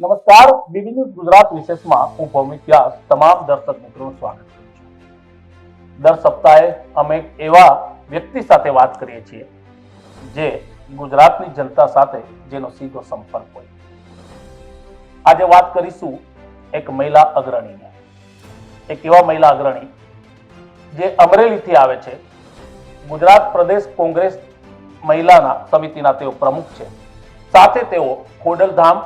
નમસ્કાર. BB news Gujarat વિશેષમાં હું ભૌમિક વ્યાસ. તમામ દર્શક મિત્રોનું સ્વાગત કરું છું. દર સપ્તાહે અમે એવા વ્યક્તિ સાથે વાત કરીએ છીએ જે ગુજરાતની જનતા સાથે જેનો સીધો સંપર્ક હોય. આજે વાત કરીશું એક મહિલા અગ્રણીને. એક એવા મહિલા અગ્રણી જે અમરેલીથી આવે છે. ગુજરાત પ્રદેશ કોંગ્રેસ મહિલાના સમિતિના તેઓ પ્રમુખ છે. સાથે તેઓ ખોડલધામ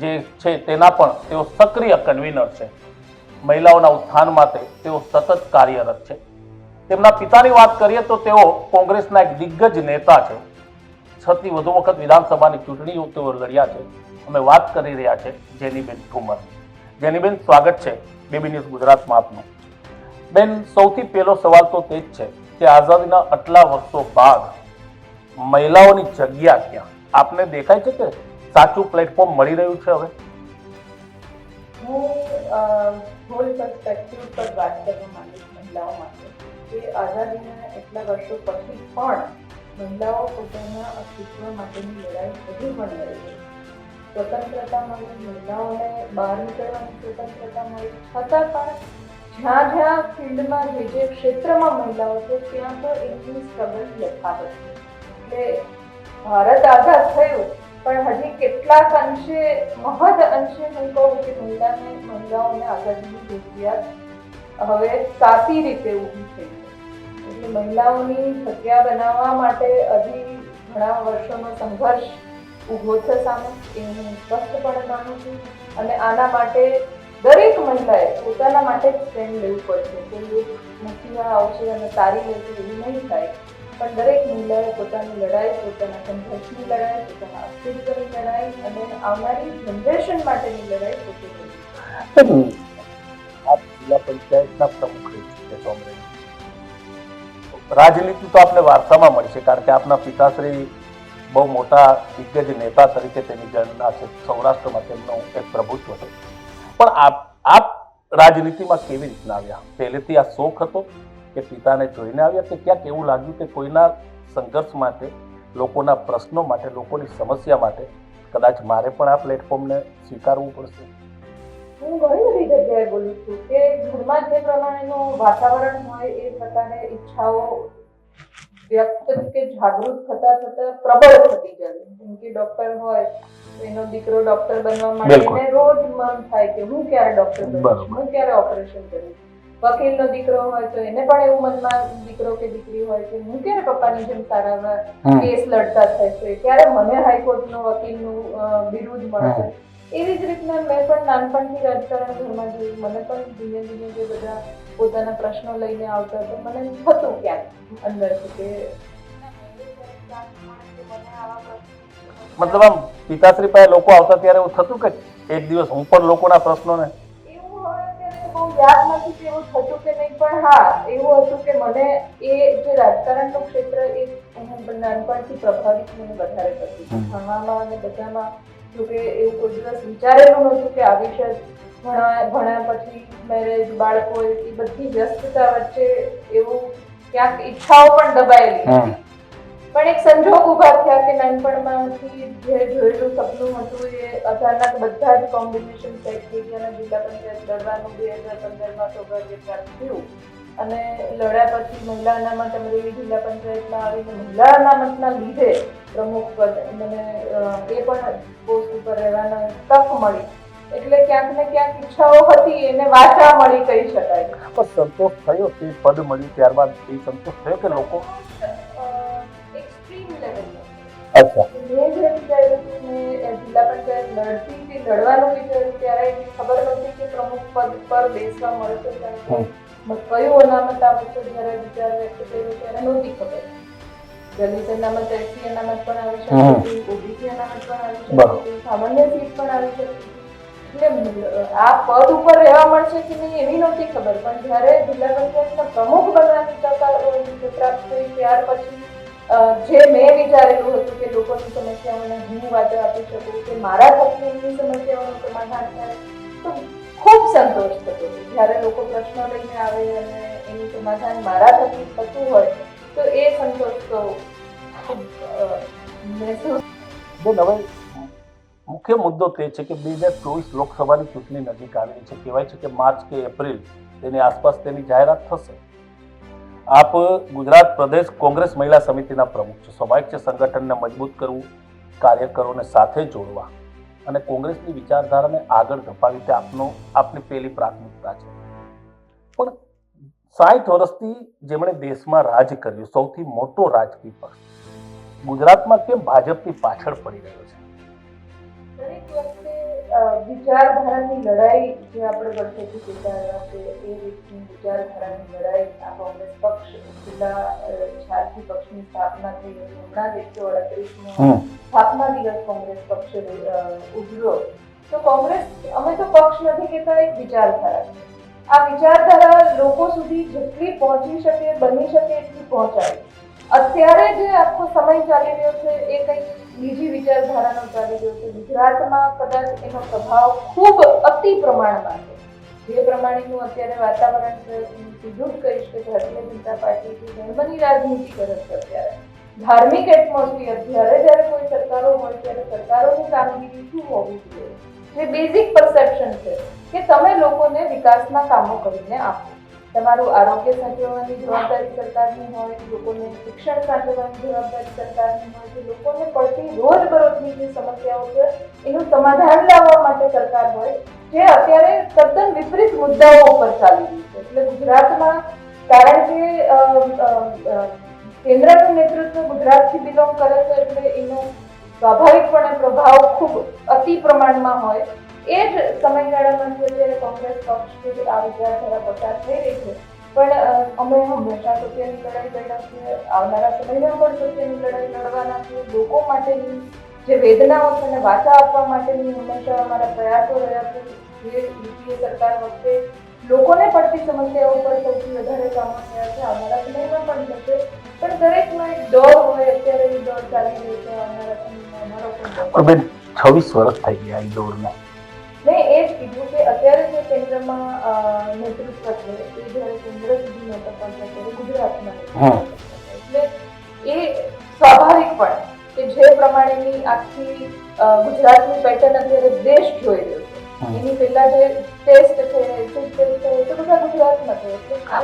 જે છે તેના પણ તેઓ સક્રિય કન્વીનર છે. મહિલાઓના ઉત્થાન માટે તેઓ સતત કાર્યરત છે. તેમના પિતાની વાત કરીએ તો તેઓ કોંગ્રેસના એક દિગ્ગજ નેતા છે. છથી વધુ વખત વિધાનસભાની ચૂંટણીઓ તેઓ લડ્યા છે. અમે વાત કરી રહ્યા છે જેનીબેન ઠુમર. જેનીબેન, સ્વાગત છે બેબી ન્યૂઝ ગુજરાતમાં આપનું. બેન, સૌથી પહેલો સવાલ તો તે જ છે કે આઝાદીના આટલા વર્ષો બાદ મહિલાઓની જગ્યા ક્યાં? આપને દેખાય છે કે સાચું પ્લેટફોર્મ મળી રહ્યું છે હવે? હું હોલ પર્સપેક્ટિવ પર વાત કરવા માંગીશ મહિલાઓ માટે, કે આઝાદીના એટલા વર્ષો પછી પણ મહિલાઓ પોતાના અસ્તિત્વ માટેની લડાઈ હજુ પણ લડી છે. સ્વતંત્રતા મહિલાઓને બહાર નીકળવાની સ્વતંત્રતા મળી પણ જ્યાં જ્યાં ફિલ્ડમાં જે જે ક્ષેત્રમાં મહિલાઓ છે, ત્યાં તો એમની સ્ટ્રગલ યથાવત છે. એટલે ભારત આઝાદ થયું, પણ હજી કેટલાક અંશે, મહદ અંશે હું કહું કે મહિલાને મહિલાઓને આઝાદીની જરૂરિયાત હવે સાચી રીતે ઊભી છે. એટલે મહિલાઓની જગ્યા બનાવવા માટે હજી ઘણા વર્ષોનો સંઘર્ષ ઊભો છે સામે, એ હું સ્પષ્ટપણે માનું છું. અને આના માટે દરેક મહિલાએ પોતાના માટે જ સ્ટેન્ડ લેવું પડશે. કોઈ એક મુખિયા આવશે અને તારી લેશે, એવું નહીં થાય. પણ દરેક મહિલાએ પોતાની લડાઈ, પોતાના સંઘર્ષની લડાઈ, પોતાના અસ્તિત્વની લડાઈ અને આવનારી જનરેશન માટેની લડાઈ પોતે રાજનીતિ તો આપને વારસામાં મળશે કારણ કે આપના પિતાશ્રી બહુ મોટા દિગ્ગજ નેતા તરીકે તેની ગણના છે, સૌરાષ્ટ્રમાં તેમનું એક પ્રભુત્વ છે પણ આપ આપ રાજનીતિમાં કેવી રીતના આવ્યા? પહેલેથી આ શોખ હતો? કે પિતાને જોઈને આવ્યા કે ક્યાંક એવું લાગ્યું કે કોઈના સંઘર્ષ માટે લોકોના પ્રશ્નો માટે લોકોની સમસ્યા માટે કદાચ મારે પણ આ પ્લેટફોર્મને સ્વીકારવું પડશે. હું ઘણી બધી જગ્યાએ બોલું છું કે ઘરમાં જે પ્રમાણેનું વાતાવરણ હોય એ પ્રકારે ઈચ્છાઓ વ્યક્ત કે જાગૃત થતા થતા પ્રબળ થતી જાય. જેમ કે ડોક્ટર હોય એનો દીકરો ડોક્ટર બનવા માટે રોજ મન થાય કે હું ક્યારે ડોક્ટર બનીશ હું ક્યારે ઓપરેશન કરીશ. વકીલનો દીકરો હોય તો એને પણ એવું મનમાં દીકરો કે દીકરી હોય કે હું ક્યારે પપ્પાની જેમ સારા કેસ લડતા થશે ક્યારે મને હાઈકોર્ટનો વકીલનું નું બિરુદ મળશે એવી જ રીતના મેં પણ નાનપણથી રાજકારણ ઘરમાં જોયું. મને પણ ધીમે ધીમે જે બધા પોતાના પ્રશ્નો લઈને આવતા તો મને થતું ક્યાંક અંદરથી કે મતલબ આમ પિતાશ્રી પાસે લોકો આવતા ત્યારે એવું થતું કે એક દિવસ હું પણ લોકોના પ્રશ્નોને એવું અત્યારે બહુ યાદ નથી કે એવું થતું કે નહીં પણ હા એવું હતું કે મને એ જે રાજકારણનું ક્ષેત્ર એ હું નાનપણથી પ્રભાવિત મને વધારે કરતી. ભણવામાં અને બધામાં જોકે એવું કોઈ દિવસ વિચારેલું નહોતું કે આ વિષય ભણવા ભણ્યા પછી મેરેજ બાળકો એ બધી વ્યસ્તતા વચ્ચે એવું ક્યાંક ઈચ્છાઓ પણ દબાયેલી હતી. પણ એક સંજોગ ઊભા થયા કે નાનપણમાંથી જે જોયેલું સપનું હતું એ અચાનક બધા જ કોમ્બિનેશન સેટ થઈ ગયા અને જિલ્લા પંચાયત લડવાનું, બે હજાર પંદરમાં સૌભાગ્ય પ્રાપ્ત થયું. અને લડ્યા પછી મહિલા અનામત અમરેલી જિલ્લા પંચાયતમાં આવીને મહિલા અનામતના લીધે પ્રમુખ પદ મને એ પણ પોસ્ટ ઉપર રહેવાનો તક મળી. એટલે ક્યાંક ને ક્યાંક ઈચ્છાઓ હતી, એને વાચા મળી કહી શકાય. સંતોષ થયો તે પદ મળ્યું ત્યારબાદ એ સંતોષ થયો કે લોકો અચ્છા. મેં જે વિચાર્યું હતું મેં જિલ્લા પંચાયત લડતી હતી લડવાનું વિચાર્યું ત્યારે ખબર નથી કે પ્રમુખ પદ પર બેસવા મળે છે કારણ કે મ- કયું અનામત આવે છે જ્યારે વિચાર વ્યક્ત કર્યો ત્યારે નહોતી ખબર દલિત અનામત પણ આવી શકે ઓબીસી અનામત પણ આવી શકે સામાન્ય સીટ પણ આવી શકે એટલે આ પદ ઉપર રહેવા મળશે કે નહીં એવી નહોતી ખબર. પણ જ્યારે જિલ્લા પંચાયતના પ્રમુખ બનવાની તક પ્રાપ્ત થઈ ત્યાર પછી જે મેં વિચારેલું હતું કે લોકોની સમસ્યાઓને હું વાતો આપી શકું કે મારા પત્નીની સમસ્યાઓનું સમાધાન થાય, તો ખૂબ સંતોષ થતો જ્યારે લોકો પ્રશ્નો લઈને આવે અને એનું સમાધાન મારા થકી થતું હોય, તો એ સંતોષ તો ખૂબ મહેસૂસ મુખ્ય મુદ્દો તે છે કે બે હજાર ચોવીસ લોકસભાની ચૂંટણી નજીક આવી છે. કહેવાય છે કે માર્ચ કે એપ્રિલ તેની આસપાસ તેની જાહેરાત થશે. આપ ગુજરાત પ્રદેશ કોંગ્રેસ મહિલા સમિતિના પ્રમુખ છો. સ્વાભાવિક છે સંગઠનને મજબૂત કરવું, કાર્યકરોને સાથે જોડવા અને કોંગ્રેસની વિચારધારાને આગળ ધપાવી તે આપનો, આપની પહેલી પ્રાથમિકતા છે. પણ સાઠ વર્ષથી જેમણે દેશમાં રાજ કર્યું, સૌથી મોટો રાજકીય પક્ષ ગુજરાતમાં કેમ ભાજપની પાછળ પડી રહ્યો છે? વિચારધારાની લડાઈ જે આપણે વર્ષોથી જોતા છે એ રીતની વિચારધારાની લડાઈ આ કોંગ્રેસ પક્ષ જિલ્લા અ, પક્ષની સ્થાપના થઈ હમણાં જ એકસો અડત્રીસનો સ્થાપના દિવસ કોંગ્રેસ પક્ષ ઉજવ્યો. તો કોંગ્રેસ અમે તો પક્ષ નથી કહેતા એક વિચારધારા છે. આ વિચારધારા લોકો સુધી જેટલી પહોંચી શકે બની શકે એટલી પહોંચાડે. અત્યારે જે આખો સમય ચાલી રહ્યો છે એ કંઈક બીજી વિચારધારાનો ચાલી રહ્યો છે. ગુજરાતમાં કદાચ એનો પ્રભાવ ખૂબ અતિ પ્રમાણમાં છે. જે પ્રમાણેનું અત્યારે વાતાવરણ સીધું કહીશ કે ભારતીય જનતા પાર્ટી જે ધર્મની રાજનીતિ કરે છે અત્યારે. ધાર્મિક એટમોસ્ફિયર જ્યારે જ્યારે કોઈ સરકારો હોય ત્યારે સરકારોની કામગીરી શું હોવી જોઈએ? જે બેઝિક પરસેપ્શન છે કે તમે લોકોને વિકાસના કામો કરીને આપો. તમારું આરોગ્ય સાચવવાની જવાબદારી સરકારની હોય, લોકોને શિક્ષણ સાચવવાની જવાબદારી સરકારની હોય કે લોકોને પડતી રોજબરોજની જે સમસ્યાઓ છે, એનું સમાધાન લાવવા માટે સરકાર હોય, જે અત્યારે તદ્દન વિપરીત મુદ્દાઓ ઉપર ચાલી રહી છે. એટલે ગુજરાતમાં, કારણ કે કેન્દ્રનું નેતૃત્વ ગુજરાતથી બિલોંગ કરે છે, એટલે એનો સ્વાભાવિકપણે પ્રભાવ ખૂબ અતિ પ્રમાણમાં હોય. એ જ સમયગાળામાંથી અત્યારે કોંગ્રેસ પક્ષ જે આ વિચારધારા પસાર થઈ રહી છે. પણ અમે હંમેશા સત્યની લડાઈ લડ્યા છીએ આવનારા સમયમાં પણ સત્યની લડાઈ લડવાના છીએ લોકો માટેની જે વેદનાઓ છે એને વાચા આપવા માટેની હંમેશા અમારા પ્રયાસો રહ્યા છે. જે યુપીએ સરકાર વખતે લોકોને પડતી સમસ્યાઓ પર સૌથી વધારે કામો થયા છે. આવનારા સમયમાં પણ થશે. પણ દરેકમાં એક દોર હોય, અત્યારે એ દોર ચાલી રહ્યો છે. આવનારા સમયમાં અમારો પણ છવ્વીસ વર્ષ થઈ ગયા એ દોરમાં અ, નેતૃત્વ છે એ જ્યારે કેન્દ્ર સુધી ગુજરાતમાં એટલે એ સ્વાભાવિકપણે કે જે પ્રમાણેની આખી ગુજરાતની પેટર્ન અત્યારે દેશ જોઈ રહ્યો એની પહેલા જે ટેસ્ટ છે તો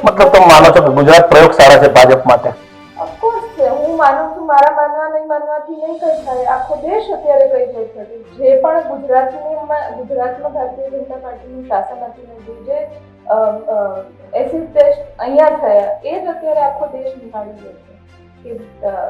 મતલબ તમે માનો છો કે ગુજરાત પ્રયોગશાળા છે ભાજપ માટે માનું છું, મારા માનવા નહીં, માનવાથી નહીં કંઈ થાય. આખો દેશ અત્યારે કંઈ થઈ શકે જે પણ ગુજરાતની ગુજરાતમાં ભારતીય જનતા પાર્ટીનું શાસન હતું જે એસિડ ટેસ્ટ અહીંયા થયા, એ જ અત્યારે આખો દેશ નિહાળી છે. કે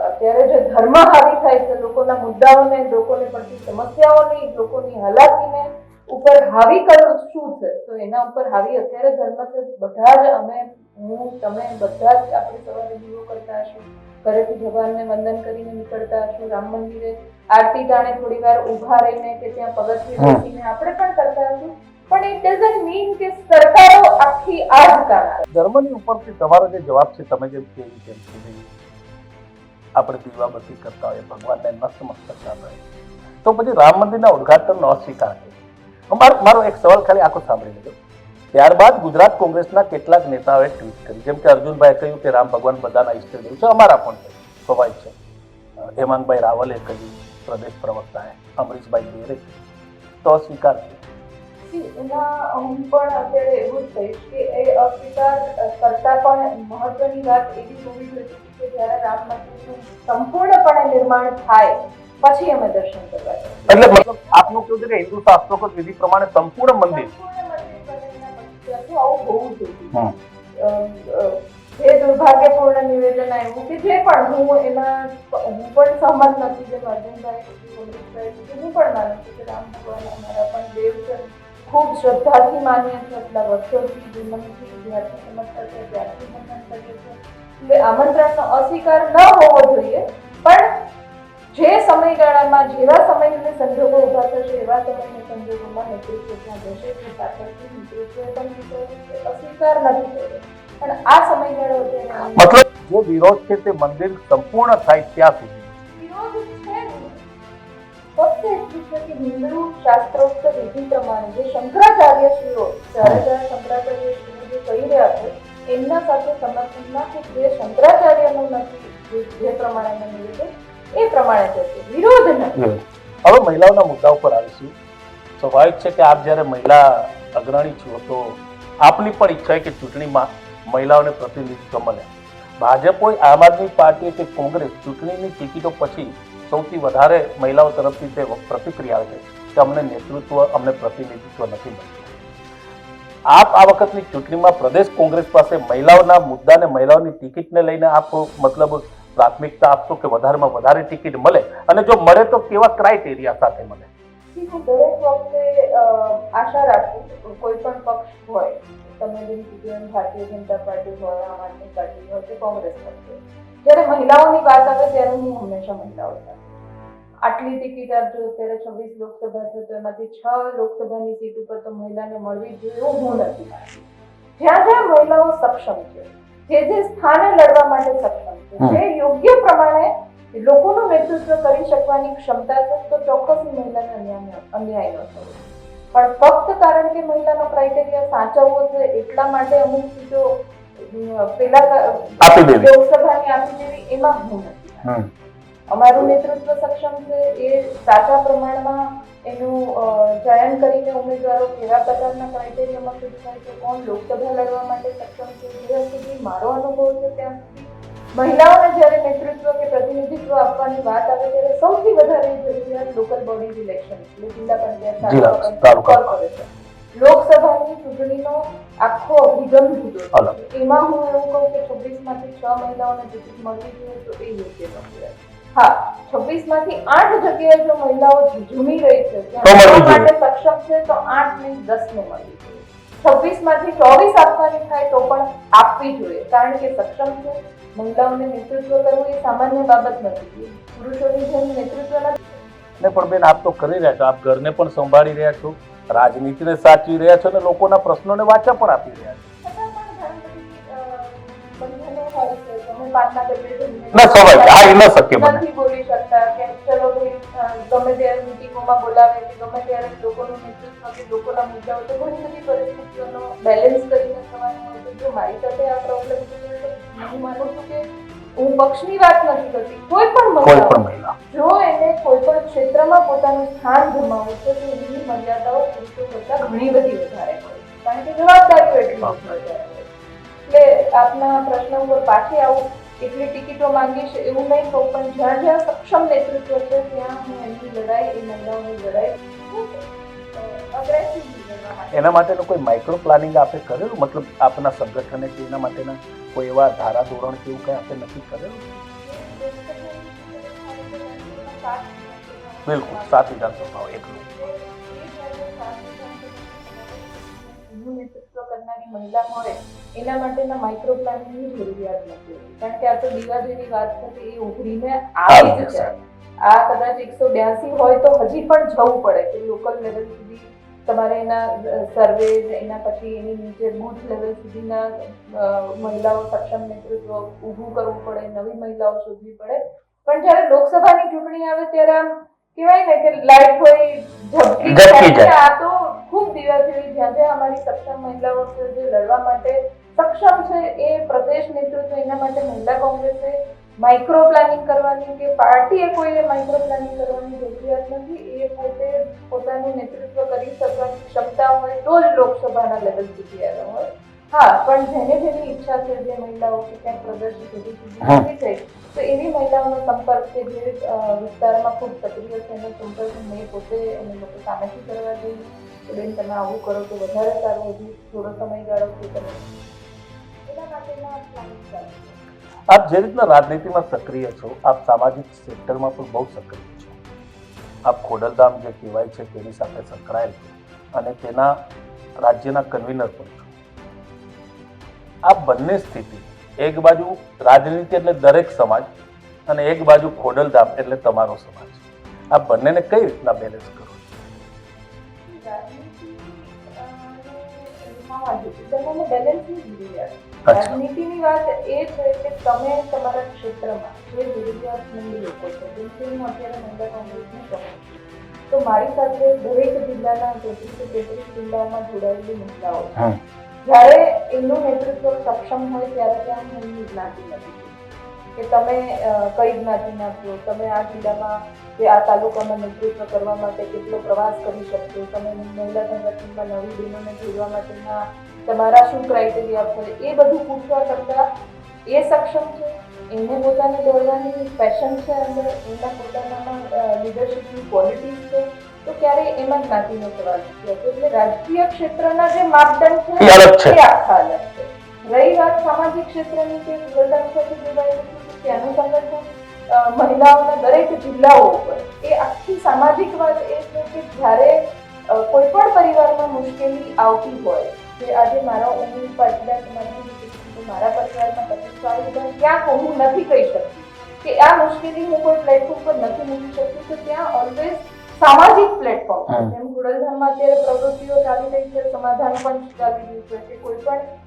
અત્યારે જે ધર્મ હાવી થાય છે, લોકોના મુદ્દાઓને, લોકોને પડતી સમસ્યાઓની, લોકોની હાલાકીને ઉપર હાવી કરવું શું છે, તો એના ઉપર હાવી અત્યારે ધર્મ છે. બધા જ અમે, હું, તમે બધા જ આપણે સવારે જીવો કરતા હશું. ઘરેથી ભગવાનને વંદન કરીને નીકળતા હશું રામ મંદિરે આરતી ટાણે થોડી વાર ઊભા રહીને કે ત્યાં પગથિયે બેસીને આપણે પણ કરતા હશું. પણ ઇટ ડઝન્ટ મીન કે સરકારો આખી આ જ કરે ધર્મની ઉપરથી તમારો જે જવાબ છે તમે જેમ કેવી તેમ કીધી. આપણે દીવાબત્તી કરતા હોય ભગવાનને નતમસ્તક કરતા હોય તો પછી રામ મંદિરના ઉદ્ઘાટનનો અસ્વીકાર કર્યો મારો મારો એક સવાલ ખાલી આખો સાંભળી લેજો. ત્યારબાદ ગુજરાત કોંગ્રેસના કેટલાક નેતાઓએ ટ્વીટ કરી. જેમ કે અર્જુનભાઈ કહ્યું કે રામ ભગવાન બધાના ઈષ્ટદેવ છે અમારા પણ છે. સ્વાભાવિક છે. હેમાંગભાઈ રાવલે કહ્યું પ્રદેશ પ્રવક્તાએ અમરીશભાઈ દેરે તો અસ્વીકાર છે. હું પણ અત્યારે એવું જ કહીશ કે એ અસ્વીકાર કરતા પણ મહત્વની વાત એવી હોવી જોઈએ કે જ્યારે રામ મંદિરનું સંપૂર્ણપણે નિર્માણ થાય પછી અમે દર્શન કરવા. એટલે મતલબ આપનું કેવું છે કે હિન્દુ શાસ્ત્રોક્ત વિધિ પ્રમાણે સંપૂર્ણ મંદિર. ત્યાંથી આવું હોવું જોઈએ એ દુર્ભાગ્યપૂર્ણ નિવેદન આવ્યું કે જે પણ હું એમાં હું પણ સહમત નથી જેમ અર્જુનભાઈ હું પણ માનું છું કે રામ ભગવાન અમારા પણ દેવ છે. ખૂબ શ્રદ્ધાથી માનીએ છીએ એટલા વર્ષોથી જીવનથી જ્યારથી સમજતા છે ત્યારથી કરીએ છીએ એટલે આમંત્રણનો અસ્વીકાર ન હોવો જોઈએ પણ જે સમયગાળામાં જેવા સમયને સંજોગો ઊભા થશે એવા સમયના સંજોગોમાં નેતૃત્વ ત્યાં જશે. પાછળથી પણ અસ્વીકાર નથી કર્યો પણ આ સમયગાળો મતલબ જે વિરોધ છે તે મંદિર સંપૂર્ણ થાય ત્યાં સુધી. વિરોધ છે ફક્ત એટલું છે કે હિન્દુ શાસ્ત્રોક્ત વિધિ પ્રમાણે જે શંકરાચાર્યશ્રીઓ જ્યારે શંકરાચાર્યશ્રીઓ જે કહી રહ્યા છે એમના સાથે સમર્થનમાં કે જે શંકરાચાર્યનું નથી જે- જે પ્રમાણેનું નિવેદન એ પ્રમાણે થશે વિરોધ નથી. હવે મહિલાઓના મુદ્દા ઉપર આવીશું. સ્વાભાવિક છે કે આપ જ્યારે મહિલા અગ્રણી છો, તો આપની પણ ઈચ્છા કે ચૂંટણીમાં મહિલાઓને પ્રતિનિધિત્વ મળે. ભાજપ હોય આમ આદમી પાર્ટી કે કોંગ્રેસ ચૂંટણીની ટિકિટો પછી સૌથી વધારે મહિલાઓ તરફથી તે પ્રતિક્રિયા આવે છે કે અમને નેતૃત્વ, અમને પ્રતિનિધિત્વ નથી મળતું. આપ આ વખતની ચૂંટણીમાં પ્રદેશ કોંગ્રેસ પાસે મહિલાઓના મુદ્દાને, મહિલાઓની ટિકિટને લઈને આપ મતલબ પ્રાથમિકતા આપશો કે વધારેમાં વધારે ટિકિટ મળે? અને જો મળે તો કેવા ક્રાઇટેરિયા સાથે મળે? દરેક વખતે આશા રાખું કોઈ પણ પક્ષ હોય, તમે જેમ ભારતીય જનતા પાર્ટી હોય, આમ આદમી પાર્ટી હોય કે કોંગ્રેસ પાર્ટી જ્યારે મહિલાઓની વાત આવે ત્યારે હું હંમેશા મહિલાઓ આટલી ટિકિટ આપજો અત્યારે છવ્વીસ લોકસભા છે, તો એમાંથી છ લોકસભાની સીટ ઉપર તો મહિલાને મળવી જોઈએ એવું હું નથી જ્યાં જ્યાં મહિલાઓ સક્ષમ છે જે જે સ્થાને લડવા માટે સક્ષમ છે. જે યોગ્ય પ્રમાણે લોકોનું નેતૃત્વ કરી શકવાની ક્ષમતા છે તો ચોક્કસ મહિલાને અન્યાય અન્યાય ન થવો. પણ ફક્ત કારણ કે મહિલાનો ક્રાઇટેરિયા સાચવવો છે એટલા માટે અમુક સીટો પેલા લોકસભાની આપી દેવી એમાં હું નથી અમારું નેતૃત્વ સક્ષમ છે એ સાચા પ્રમાણમાં એનું ચયન કરીને ઉમેદવારો કેવા પ્રકારના ક્રાઇટેરિયામાં ફિટ થાય છે કોણ લોકસભા લડવા માટે સક્ષમ સુધી મારો અનુભવ છે ત્યાં? મહિલાઓને જ્યારે નેતૃત્વ કે પ્રતિનિધિત્વ આપવાની વાત આવે ત્યારે સૌથી વધારે જરૂરિયાત લોકલ બોડી ઇલેક્શન એટલે જિલ્લા પંચાયત તાલુકા તાલુકા. કોર્પોરેશન લોકસભાની ચૂંટણીનો આખો અભિગમ જુદો એમાં હું એવું કહું કે છવ્વીસમાંથી છ મહિલાઓને ટિકિટ મળવી જોઈએ તો એ યોગ્ય ન હા છવ્વીસમાંથી આઠ જગ્યાએ જો મહિલાઓ ઝૂમી રહી છે માટે સક્ષમ છે તો આઠ નહીં દસ ને મળવી જોઈએ છવ્વીસમાંથી ચોવીસ આપવાની થાય તો પણ આપવી જોઈએ. કારણ કે સક્ષમ છે મહિલાઓને નેતૃત્વ કરવું એ સામાન્ય બાબત નથી. પુરુષોની જેમ નેતૃત્વના ને પણ બેન આપ તો કરી રહ્યા છો. આપ ઘરને પણ સંભાળી રહ્યા છો રાજનીતિને સાચવી રહ્યા છો અને લોકોના પ્રશ્નોને વાચા પણ આપી રહ્યા છો. ના, સ્વાભાવિક. હા, ન શક્ય બને. ગમે ત્યારે મિટિંગોમાં બોલાવે કે ગમે ત્યારે લોકોનું નેતૃત્વ કે લોકોના મુદ્દાઓ તો ઘણી બધી પરિસ્થિતિઓનો બેલેન્સ કરીને થવાનું હોય છે. જો મારી સાથે આ પ્રોબ્લેમ છે તો હું માનું છું કે હું પક્ષની વાત નથી કરતી. કોઈ પણ મહિલા જો એને કોઈ પણ ક્ષેત્રમાં પોતાનું સ્થાન ગુમાવવું છે તો એની મર્યાદાઓ પુરુષો કરતાં ઘણી બધી વધારે હોય. કારણ કે જવાબદારીઓ એટલી વધારે એટલે આપના પ્રશ્ન ઉપર પાછી આવું એટલી ટિકિટો માંગીશ એવું નહીં કહું પણ જ્યાં જ્યાં સક્ષમ નેતૃત્વ છે ત્યાં હું એમની લડાઈ એ મહિલાઓની લડાઈ એના માટેનું કોઈ માઇક્રો પ્લાનિંગ આપે કરેલું? મતલબ આપના સંગઠને કે એના માટેના કોઈ એવા ધારા ધોરણ કે એવું કંઈ આપે નક્કી કરેલું? બિલકુલ સાત વિધાનસભાઓ એકલું કરનારી મહિલા મળે એના માટેના માઇક્રો પ્લાનિંગની જરૂરિયાત નથી. કારણ કે આ તો દીવા જેવી વાત છે એ ઉભરીને આવી જ છે આ કદાચ એકસો બ્યાસી હોય તો હજી પણ જવું પડે કે લોકલ લેવલ સુધી તમારે એના સર્વે એના પછી એની નીચે બુથ લેવલ સુધીના મહિલાઓ સક્ષમ નેતૃત્વ ઊભું કરવું પડે નવી મહિલાઓ શોધવી પડે. પણ જ્યારે લોકસભાની ચૂંટણી આવે ત્યારે આમ કહેવાય ને કે લાઈટ હોય ઝબકી જાય. આ તો જ્યાં સક્ષમ મહિલાઓ છે જે લડવા માટે સક્ષમ છે એ પ્રદેશ નેતૃત્વ એના માટે મહિલા કોંગ્રેસે માઇક્રો પ્લાનિંગ કરવાની કે પાર્ટીએ કોઈએ માઇક્રો પ્લાનિંગ કરવાની જરૂરિયાત નથી એ પોતે પોતાનું નેતૃત્વ કરી શકવાની ક્ષમતા હોય તો જ લોકસભાના લેવલ સુધી આવ્યા હોય. હા પણ જેને જેની ઈચ્છા છે જે મહિલાઓ કે ક્યાંક પ્રદર્શન સુધી સુધી થઈ તો એવી મહિલાઓનો સંપર્ક કે જે વિસ્તારમાં ખૂબ સક્રિય છે એનો સંપર્ક મેં પોતે એને લોકો સામેથી કરવા જોઈએ બેન, તમે આવું કરો તો વધારે સારું હજુ થોડો સમયગાળો છે તમે. આપ જે રીતના રાજનીતિમાં સક્રિય છો, આપ સામાજિક સેક્ટરમાં પણ બહુ સક્રિય છો. આપ ખોડલધામ જે કહેવાય છે, તેની સાથે સંકળાયેલ છો અને તેના રાજ્યના કન્વીનર પણ છો. આ બંને સ્થિતિ, એક બાજુ રાજનીતિ એટલે દરેક સમાજ અને એક બાજુ ખોડલધામ એટલે તમારો સમાજ. આ બંનેને કઈ રીતના બેલેન્સ કરો જરૂરિયાત છે. અચ્છા. રાજનીતિની વાત એ છે કે તમે તમારા ક્ષેત્રમાં જે જરૂરિયાતમંદ લોકો છે જેમ અત્યારે કોંગ્રેસની પ્રમુખ તો મારી સાથે દરેક જિલ્લાના તેત્રીસ તેત્રીસ જિલ્લાઓમાં જોડાયેલી મહિલાઓ છે જ્યારે એમનું નેતૃત્વ સક્ષમ હોય ત્યારે ત્યાં હું એમની જ્ઞાતિ નથી. કે તમે કઈ જ્ઞાતિના છો? તમે આ જિલ્લામાં કે આ તાલુકામાં નેતૃત્વ કરવા માટે કેટલો પ્રવાસ કરી શકશો? તમે મહિલા સંગઠનમાં નવી બહેનોને જોડવા માટેના તમારા શું ક્રાઇટેરિયા છે? એ બધું પૂછવા કરતાં એ સક્ષમ છે? એને પોતાને દોડવાની પેશન છે અંદર? એમના પોતાનામાં લીડરશીપની ક્વોલિટીઝ છે? તો ક્યારેય એમાં જ્ઞાતિનો સવાલ નથી એટલે રાજકીય ક્ષેત્રના જે માપદંડ છે. એ આખા અલગ છે. રહી વાત સામાજિક ક્ષેત્રની કે પ્રધાન સાથે જોડાયેલું છે કે ત્યાંનું સંગઠન મહિલાઓના દરેક જિલ્લાઓ ઉપર. એ આખી સામાજિક વાત એ છે કે જ્યારે કોઈ પણ પરિવારમાં મુશ્કેલી આવતી હોય કે આજે મારા પાટલા સમાજની કે મારા પરિવારમાં હોય ત્યાં હું નથી કહી શકતી કે આ મુશ્કેલી હું કોઈ પ્લેટફોર્મ પર નથી મૂકી શકતી તો ત્યાં ઓલવેઝ સામાજિક પ્લેટફોર્મ જેમ ગુડલધામમાં અત્યારે પ્રવૃત્તિઓ ચાલી રહી છે સમાધાન પણ ચાલી રહ્યું છે કે કોઈ પણ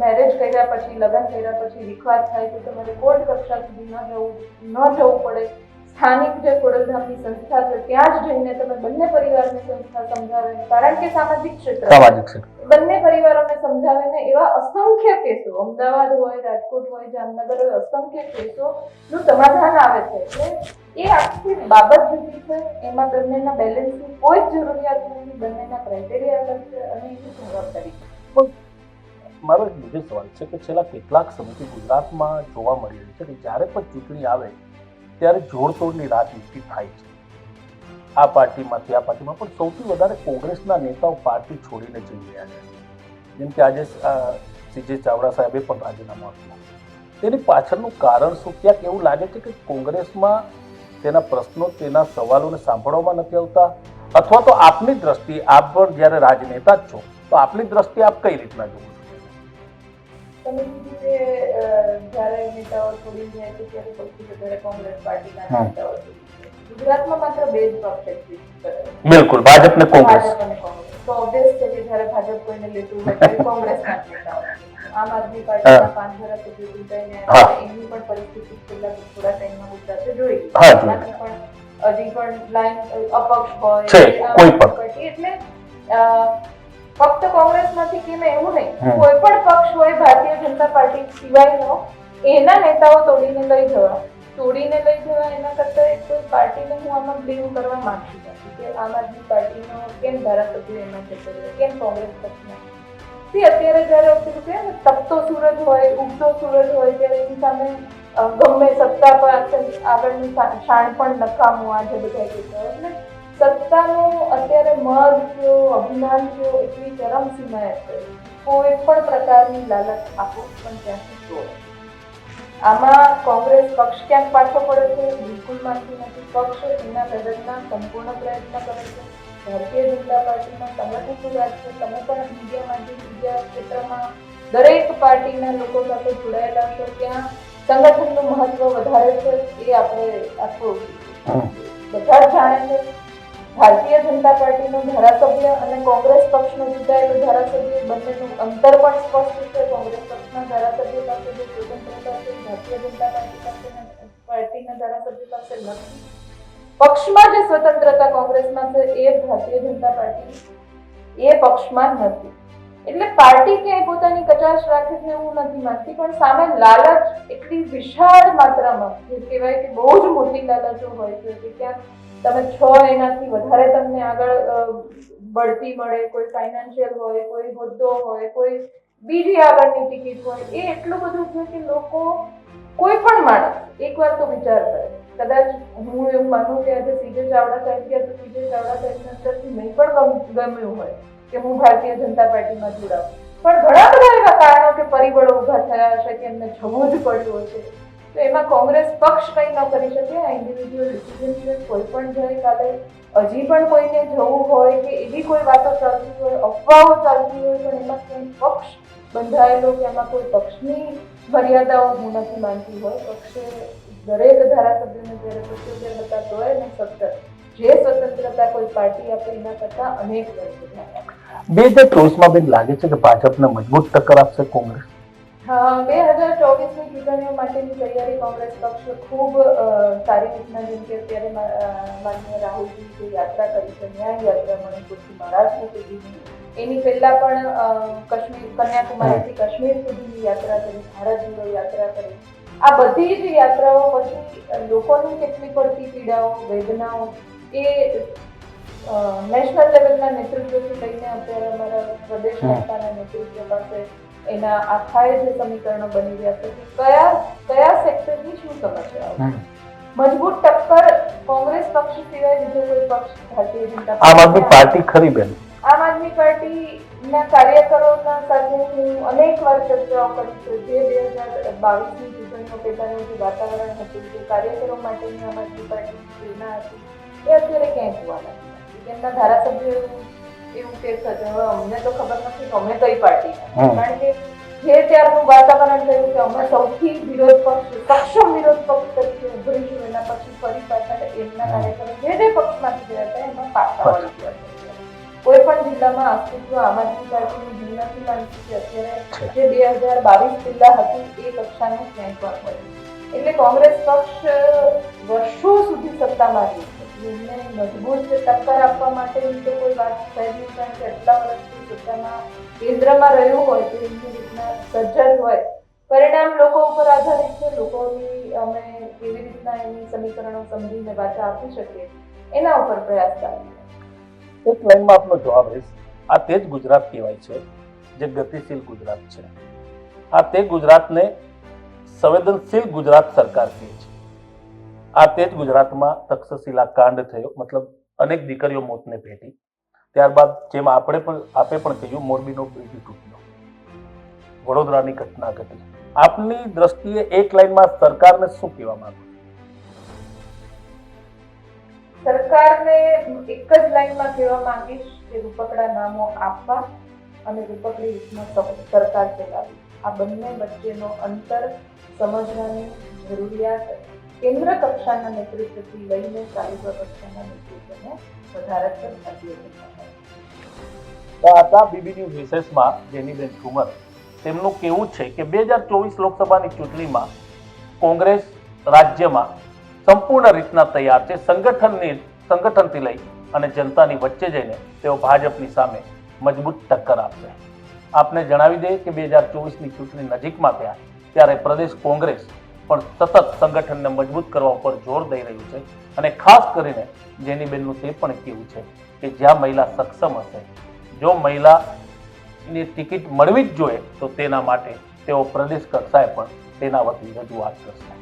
મેરેજ કર્યા પછી લગ્ન કર્યા પછી વિખવાદ થાય તો તમારે કોર્ટ કક્ષા સુધી ન જવું ન જવું પડે. સ્થાનિક જે ખોડલધામની સંસ્થા છે ત્યાં જ જઈને તમે બંને પરિવારની સંસ્થા સમજાવે. કારણ કે સામાજિક ક્ષેત્ર સામાજિક ક્ષેત્ર. બંને પરિવારોને સમજાવીને એવા અસંખ્ય કેસો અમદાવાદ હોય રાજકોટ હોય જામનગર હોય અસંખ્ય કેસો નું સમાધાન આવે છે. એટલે એ આખી બાબત જુદી છે. એમાં બંનેના બેલેન્સની કોઈ જ જરૂરિયાત નથી. બંનેના ક્રાઇટેરિયા અલગ છે. અને એની જવાબદારી. મારો એક બીજો સવાલ છે કે છેલ્લા કેટલાક સમયથી ગુજરાતમાં જોવા મળી રહ્યું છે કે જ્યારે પણ ચૂંટણી આવે, ત્યારે જોડતોડની રાજનીતિ થાય છે. આ પાર્ટીમાંથી, આ પાર્ટીમાં પણ સૌથી વધારે કોંગ્રેસના નેતાઓ પાર્ટી છોડીને જઈ રહ્યા છે. જેમ કે આજે સીજે ચાવડા સાહેબે પણ રાજીનામું આપ્યું. તેની પાછળનું કારણ શું? ક્યાંક એવું લાગે છે કે કોંગ્રેસમાં તેના પ્રશ્નો, તેના સવાલોને સાંભળવામાં નથી આવતા? અથવા તો આપની દ્રષ્ટિએ, આપ પણ જ્યારે રાજનેતા જ છો, તો આપની દ્રષ્ટિએ આપ કઈ રીતના જુઓ છો તમે કીધું કે અ, જ્યારે નેતાઓ છોડી જાય છે ત્યારે સૌથી વધારે કોંગ્રેસ પાર્ટીના હા. નેતાઓ છોડી જાય છે. ગુજરાતમાં માત્ર બે જ પક્ષ exist કરે છે. બિલકુલ ભાજપ ને કોંગ્રેસ ભાજપ અને કોંગ્રેસ તો obvious છે કે જ્યારે ભાજપ કોઈને લેતું હોય ત્યારે કોંગ્રેસના જ નેતાઓ આમ આદમી પાર્ટીના પાંચ ધારાસભ્યો ચૂંટાઈને હા. આવ્યા. એમની પણ પરિસ્થિતિ છેલ્લા થોડા ટાઈમમાં ગુજરાતે જોઈ હા, જોઈ. એમાંથી પણ હજી પણ લાઈન અપક્ષ હોય છે, કે આમ કોઈ પણ. પાર્ટી. એટલે અ, ફક્ત કોંગ્રેસમાંથી કેમ એવું નહીં કોઈ પણ પક્ષ હોય ભારતીય જનતા પાર્ટી સિવાયનો એના નેતાઓ તોડીને લઈ જવા. તોડીને લઈ જવા એના કરતાં એક કોઈ પાર્ટીને હું આમાં બ્લેમ કરવા માંગતી નથી કે આમ આદમી પાર્ટીનો કેમ ધારાસભ્ય એમાં જતો રહ્યો કેમ કોંગ્રેસ પક્ષના તે અત્યારે જ્યારે વખતે છે ને તપતો સૂરજ હોય ઉગતો સૂરજ હોય ત્યારે એની સામે ગમે સત્તા પર આગળનું શાણ પણ નકામું આ જે બધા કહેતા એટલે મદ કયો અભિમાન કયો એટલી ચરમસીમાએ છે કોઈ પણ પ્રકારની લાલચ આપો પણ ત્યાંથી જોડો આમાં કોંગ્રેસ પક્ષ ક્યાંક પાછો પડે છે? બિલકુલ માનતી નથી. પક્ષ એના પ્રગતિના સંપૂર્ણ પ્રયત્ન કરે છે. ભારતીય જનતા પાર્ટીમાં તમે પણ જોડાય છો. તમે પણ મીડિયામાંથી બીજા ક્ષેત્રમાં દરેક પાર્ટીના લોકો સાથે જોડાયેલા છો. ત્યાં સંગઠનનું મહત્વ વધારે છે. એ આપણે આખું બધા જ જાણે છે. ભારતીય જનતા પાર્ટીનો ધારાસભ્ય અને કોંગ્રેસ પક્ષનો ચૂંટાયેલો ધારાસભ્ય બંનેનું અંતર પણ સ્પષ્ટ છે. કોંગ્રેસ પક્ષના ધારાસભ્ય પાસે જે સ્વતંત્રતા છે, ભારતીય જનતા પાર્ટી પાસે પાર્ટીના ધારાસભ્ય પાસે નથી. પક્ષમાં જે સ્વતંત્રતા કોંગ્રેસમાં છે, એ ભારતીય જનતા પાર્ટી, એ પક્ષમાં નથી. એટલે પાર્ટી ક્યાંય પોતાની કચાશ રાખે છે એવું નથી માનતી, પણ સામે લાલચ એટલી વિશાળ માત્રામાં, જે કહેવાય કે બહુ જ મોટી લાલચો હોય છે, કે ક્યાંક તમે છ એનાથી વધારે તમને આગળ બઢતી મળે, કોઈ ફાઇનાન્શિયલ હોય, કોઈ હોદ્દો હોય, કોઈ બીજી આગળની ટિકિટ હોય, એ એટલું બધું છે કે લોકો કોઈ પણ માણસ એકવાર તો વિચાર કરે. કદાચ હું એવું માનું કે આજે સીજે ચાવડા સાહેબ ગયા તો સીજે ચાવડા સાહેબની અંદરથી નહીં પણ ગમ- ગમ્યું હોય કે હું ભારતીય જનતા પાર્ટીમાં જોડાઉં. પણ ઘણા બધા એવા કારણો કે પરિબળો ઊભા થયા હશે કે એમને જવું જ પડ્યું હશે. તો એમાં કોંગ્રેસ પક્ષ કંઈ ન કરી શકે, આ ઇન્ડિવિજ્યુઅલ ડિસિઝન કોઈ પણ જાય કાલે હજી પણ કોઈને જવું હોય કે એવી કોઈ વાતો ચાલતી હોય, અફવાઓ ચાલતી હોય, પણ એમાં કોઈ પક્ષ બંધાયેલો કે એમાં કોઈ પક્ષની મર્યાદાઓ હું નથી માનતી હોય, પક્ષે દરેક ધારાસભ્યોને જ્યારે બતાવતો હોય ને સત્તર જે સ્વતંત્રતા કોઈ પાર્ટી આપે એના કરતાં અનેક બે હજાર ચોવીસમાં બેન લાગે છે કે ભાજપને મજબૂત ટક્કર આપશે કોંગ્રેસ? બે હજાર ચોવીસની ચૂંટણીઓ માટેની તૈયારી કોંગ્રેસ પક્ષ ખૂબ સારી રીતના જેમ કે અત્યારે માન્ય રાહુલજી જે યાત્રા કરી છે ન્યાય યાત્રા મણિપુરથી મહારાષ્ટ્ર સુધીની. એની પહેલાં પણ કશ્મીર કાશ્મીર કન્યાકુમારીથી કાશ્મીર સુધીની યાત્રા કરી ભારત જોડો યાત્રા કરી. આ બધી જ યાત્રાઓ પછી લોકોની કેટલી પડતી પીડાઓ વેદનાઓ એ નેશનલ લેવલના નેતૃત્વથી લઈને અત્યારે અમારા પ્રદેશ નેતાના નેતૃત્વ પાસે એના આખાએ જે સમીકરણો બની રહ્યા છે કયા કયા સેક્ટરની શું સમસ્યાઓ મજબૂત ટક્કર કોંગ્રેસ પક્ષ સિવાય બીજો કોઈ પક્ષ ભારતીય જનતા આમ આદમી પાર્ટી ખરી બેન. આમ આદમી પાર્ટીના કાર્યકરોના સાથે હું અનેક વાર ચર્ચાઓ કરી છું. જે બે હજાર બાવીસની ચૂંટણીઓ પહેલાનું જે વાતાવરણ હતું જે કાર્યકરો માટેની આમ આદમી પાર્ટીની પ્રેરણા હતી એ અત્યારે ક્યાંય જોવા નથી એમના તેમના ધારાસભ્યો એવું કે અમને તો ખબર નથી અમે કઈ પાર્ટી કારણ કે જે ત્યારનું વાતાવરણ થયું કે અમે સૌથી વિરોધ પક્ષ સક્ષમ વિરોધ પક્ષ તરીકે ઉભરીશું એના પછી ફરી પાછા એમના કાર્યક્રમ જે જે પક્ષમાંથી ગયા હતા એમાં પાછા વળી ગયા કોઈ પણ જિલ્લામાં અસ્તિત્વ આમ આદમી પાર્ટીનું જિલ્લાથી નથી કે અત્યારે જે બે હજાર બાવીસ જિલ્લા હતું એ કક્ષાનું ક્યાંય પણ હોય એટલે કોંગ્રેસ પક્ષ વર્ષો સુધી સત્તામાં રહી છે. એમને મજબૂત ટક્કર આપવા માટેની તો કોઈ વાત થઈ નહીં કારણ કે આટલા વર્ષથી સત્તામાં કેન્દ્રમાં રહ્યું હોય તો રીતના સજ્જન હોય. પરિણામ લોકો ઉપર આધારિત છે. લોકોની અમે કેવી રીતના એની સમીકરણો સમજીને પાછા આપી શકીએ. એના ઉપર પ્રયાસ કરીએ એક લાઈનમાં આપનો જવાબ રહીશ. આ તે જ ગુજરાત કહેવાય છે, જે ગતિશીલ ગુજરાત છે. આ તે ગુજરાતને સંવેદનશીલ ગુજરાત સરકાર કહે છે. આ તે જ ગુજરાતમાં તક્ષશિલા કાંડ થયો, મતલબ અનેક દીકરીઓ મોતને ભેટી. ત્યારબાદ જેમ આપણે પણ આપે પણ કહ્યું, મોરબીનો બ્રિજ તૂટ્યો. વડોદરાની ઘટના ઘટી. આપની દ્રષ્ટિએ એક લાઈનમાં સરકારને શું કહેવા માંગો સરકારને એક જ લાઈનમાં કહેવા માંગીશ કે રૂપકડા નામો આપવા અને રૂપકડી રીતમાં સરકાર ચલાવી. આ બંને વચ્ચેનો અંતર સમજવાની જરૂરિયાત કેન્દ્ર કક્ષાના નેતૃત્વથી લઈને તાલુકા કક્ષાના નેતૃત્વને હતા બીબી ન્યૂઝ વિશેષમાં જેનીબેન ઠુમર તેમનું કેવું છે કે બે હજાર ચોવીસ લોકસભાની ચૂંટણીમાં કોંગ્રેસ રાજ્યમાં સંપૂર્ણ રીતના તૈયાર છે, સંગઠનની સંગઠનથી લઈ અને જનતાની વચ્ચે જઈને તેઓ ભાજપની સામે મજબૂત ટક્કર આપશે. આપને જણાવી દઈએ કે બે હજાર ચોવીસની ચૂંટણી નજીકમાં થયા, ત્યારે પ્રદેશ કોંગ્રેસ પણ સતત સંગઠનને મજબૂત કરવા ઉપર જોર દઈ રહ્યું છે અને ખાસ કરીને જેની બેનનું તે પણ કેવું છે કે જ્યાં મહિલા સક્ષમ હશે, જો મહિલાની ટિકિટ મળવી જ જોઈએ, તો તેના માટે તેઓ પ્રદેશ કક્ષાએ પણ તેના વતી રજૂઆત કરશે.